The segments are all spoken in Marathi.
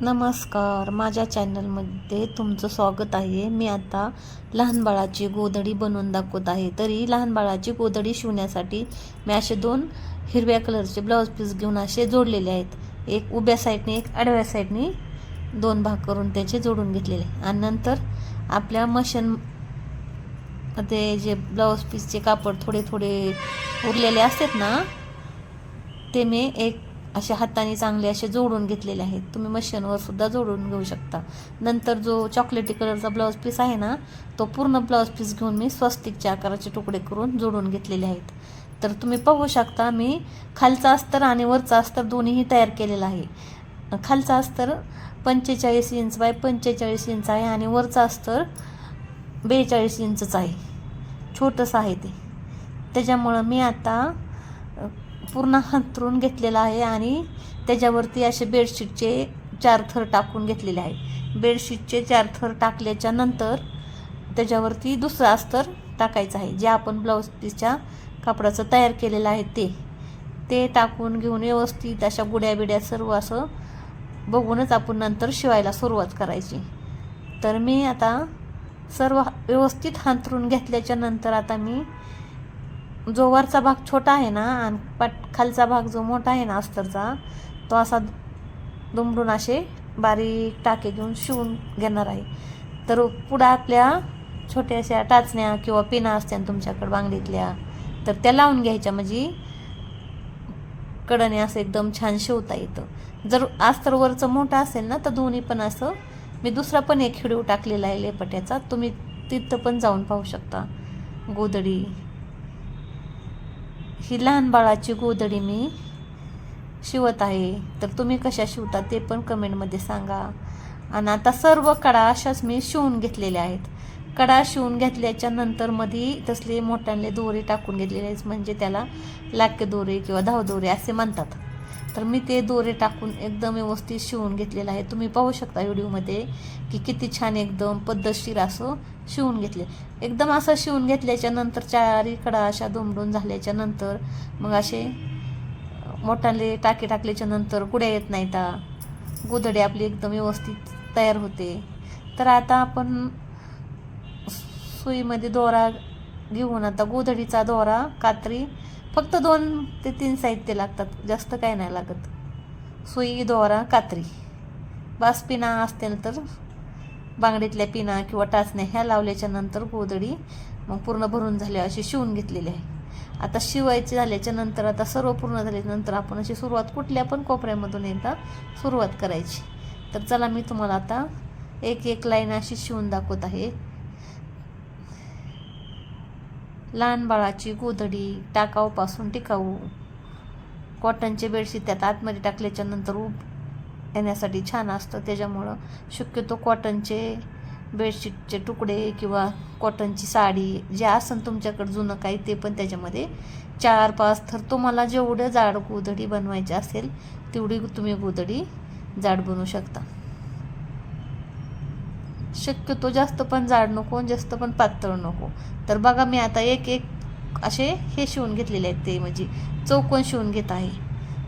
नमस्कार. माझ्या चॅनलमध्ये तुमचं स्वागत आहे. मी आता लहान बाळाची गोधडी बनवून दाखवत आहे. तरी लहान बाळाची गोधडी शिवण्यासाठी मी असे दोन हिरव्या कलरचे ब्लाऊज पीस घेऊन असे जोडलेले आहेत. एक उभ्या साईडने एक आडव्या साईडने दोन भाग करून त्याचे जोडून घेतलेले. आणि नंतर आपल्या मशीन ते जे ब्लाऊज पीसचे कापड थोडे थोडे उरलेले असतात ना ते मी एक असे हाताने चांगले असे जोडून घेतलेले आहेत. तुम्ही मशीनवर सुद्धा जोडून घेऊ शकता. नंतर जो चॉकलेटी कलरचा ब्लाऊज पीस आहे ना तो पूर्ण ब्लाऊज पीस घेऊन मी स्वस्तिकच्या आकाराचे तुकडे करून जोडून घेतलेले आहेत. तर तुम्ही पाहू शकता मी खालचा अस्तर आणि वरचा अस्तर दोन्हीही तयार केलेला आहे. खालचा अस्तर पंचेचाळीस इंच बाय पंचेचाळीस इंच आहे आणि वरचा अस्तर बेचाळीस इंचच आहे. छोटंसं आहे ते. त्याच्यामुळं मी आता पूर्ण हंतरून घेतलेला आहे आणि त्याच्यावरती असे बेडशीटचे चार थर टाकून घेतलेले आहे. बेडशीटचे चार थर टाकल्याच्या नंतर त्याच्यावरती दुसरा अस्तर टाकायचं आहे. जे आपण ब्लाऊज पीसच्या कापडाचं तयार केलेलं आहे ते. ते टाकून घेऊन व्यवस्थित अशा गुड्या बिड्या सर्व असं बघूनच आपण नंतर शिवायला सुरुवात करायची. तर मी आता सर्व व्यवस्थित हांतरून घेतल्याच्या नंतर आता मी जो वरचा भाग छोटा आहे ना आणि पाट खालचा भाग जो मोठा आहे ना अस्तरचा तो असा दुमडून असे बारीक टाके घेऊन शिवून घेणार आहे. तर पुढं आपल्या छोट्याशा टाचण्या किंवा पिना असत्या ना तुमच्याकडे बांगडीतल्या तर त्या लावून घ्यायच्या. म्हणजे कडने असं एकदम छान शिवता येतं. जर अस्तर वरचं मोठं असेल ना तर दोन्ही पण असं मी दुसरा पण एक हिडीव टाकलेला आहे लेपट्याचा. तुम्ही तिथं पण जाऊन पाहू शकता. गोदडी ही लहान बाळाची गोधडी मी शिवत आहे. तर तुम्ही कशा शिवता ते पण कमेंटमध्ये सांगा. आणि आता सर्व कडा अशाच मी शिवून घेतलेल्या आहेत. कडा शिवून घेतल्याच्या नंतर मध्ये तसले मोठ्यांले दोरे टाकून घेतलेले आहेत. म्हणजे त्याला लाक्य दोरे किंवा धाव दोरे असे म्हणतात. तर मी ते दोरे टाकून एकदम व्यवस्थित शिवून घेतलेलं आहे. तुम्ही पाहू शकता व्हिडिओमध्ये की किती छान एकदम पद्धतशीर असं शिवून घेतले. एकदम असं शिवून घेतल्याच्या नंतर चारी कडा अशा दुमडून झाल्याच्यानंतर मग असे मोठाले टाके टाकल्याच्या नंतर गुड्या येत नाही नाहीत. गोधडी आपली एकदम व्यवस्थित तयार होते. तर आता आपण सुईमध्ये दोरा घेऊन आता गोधडीचा दोरा कात्री फक्त दोन ते तीन साहित्य लागतात जास्त काय नाही लागत. सुई दोरा कात्री. बास पिना असतील तर बांगडीतल्या पिना किंवा टाचण्या ह्या लावल्याच्या नंतर गोधडी मग पूर्ण भरून झाल्या अशी शिवून घेतलेली आहे. आता शिवायची झाल्याच्यानंतर आता सर्व पूर्ण झाल्यानंतर नंतर आपण अशी सुरुवात कुठल्या पण कोपऱ्यामधून एकदा सुरुवात करायची. तर चला मी तुम्हाला आता एक एक लाईन अशी शिवून दाखवत आहे. लहान बाळाची गोधडी टाकाऊपासून टिकाऊ. कॉटनचे बेडशीट त्यात आतमध्ये टाकल्याच्या नंतर उब येण्यासाठी छान असतं. त्याच्यामुळं शक्यतो कॉटनचे बेडशीटचे तुकडे किंवा कॉटनची साडी जे असेल तुमच्याकडे जुनं काही ते पण त्याच्यामध्ये चार पाच थर तुम्हाला जेवढं जाड गोधडी बनवायची असेल तेवढी तुम्ही गोधडी जाड बनवू शकता. शक्यतो जास्त पण जाड नको जास्त पण पातळ नको. तर बघा मी आता एक एक असे हे शिवून घेतलेले आहेत ते म्हणजे चौकोन शिवून घेत आहे.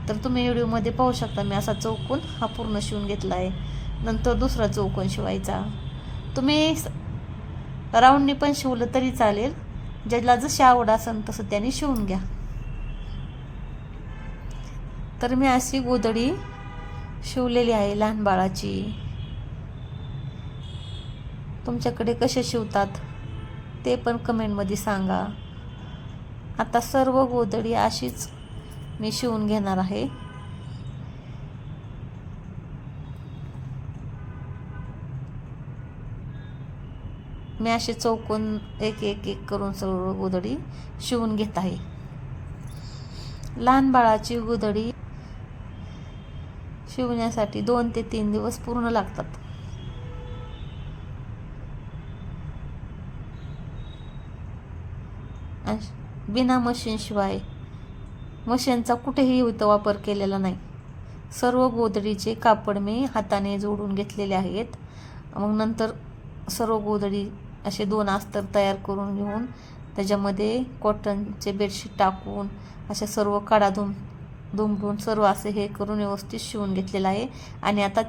तर तुम्ही व्हिडिओमध्ये पाहू शकता मी असा चौकोन हा पूर्ण शिवून घेतला आहे. नंतर दुसरा चौकोन शिवायचा. तुम्ही राऊंडने पण शिवलं तरी चालेल. ज्याला जशी आवड असेल तसं त्याने शिवून घ्या. तर मी अशी गोधडी शिवलेली आहे लहान बाळाची. तुमच्याकडे कसे शिवतात ते पण कमेंटमध्ये सांगा. आता सर्व गोधडी अशीच मी शिवून घेणार आहे. मी असे चौकोन एक एक एक करून सर्व गोदडी शिवून घेत आहे. लहान बाळाची गोदडी शिवण्यासाठी दोन ते तीन दिवस पूर्ण लागतात. आणि बिना मशीनशिवाय मशीनचा कुठेही इथं वापर केलेला नाही. सर्व गोधडीचे कापड मी हाताने जोडून घेतलेले आहेत. मग नंतर सर्व गोधडी असे दोन अस्तर तयार करून घेऊन त्याच्यामध्ये कॉटनचे बेडशीट टाकून अशा सर्व काढा धुम दुमडून सर्व असे हे करून व्यवस्थित शिवून घेतलेलं आहे. आणि आता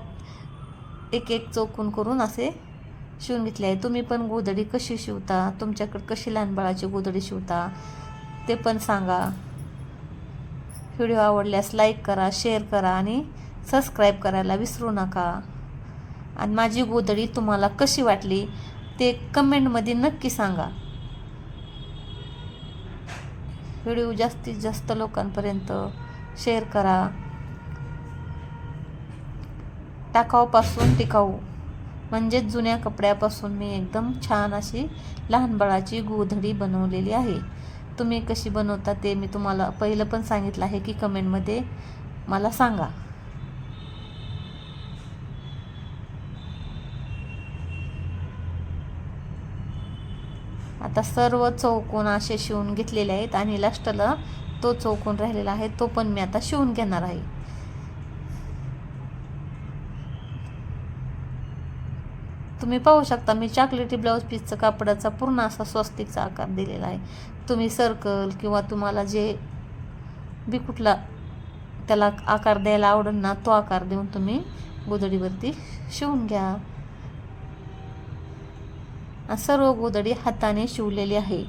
एक एक चौकून करून असे शिवून घेतले आहे तुम्ही पण गोधडी कशी शिवता? तुमच्याकडे कशी लहान बाळाची गोधडी शिवता? ते पण सांगा. व्हिडिओ आवडल्यास लाईक करा शेअर करा आणि सबस्क्राईब करायला विसरू नका. आणि माझी गोधडी तुम्हाला कशी वाटली ते कमेंटमध्ये नक्की सांगा. व्हिडिओ जास्तीत जास्त लोकांपर्यंत शेअर करा. टाकाऊपासून टिकाऊ. म्हणजेच जुन्या कपड्यापासून मी एकदम छान अशी लहान बाळाची गोधडी बनवलेली आहे. तुम्ही कशी बनवता ते मी तुम्हाला पहिलं पण सांगितलं आहे की कमेंटमध्ये मला सांगा. आता सर्व चौकोन असे शिवून घेतलेले आहेत आणि लास्टला तो चौकोन राहिलेला आहे तो पण मी आता शिवून घेणार आहे. तुम्ही पाहू शकता मी चॉकलेटी ब्लाऊज पीसचा कापडाचा पूर्ण असा स्वस्तिकचा आकार दिलेला आहे. तुम्ही सर्कल किंवा तुम्हाला जे बी कुठला त्याला आकार द्यायला आवडेल ना तो आकार देऊन तुम्ही गोदडीवरती शिवून घ्या. सर्व गोदडी हाताने शिवलेली आहे.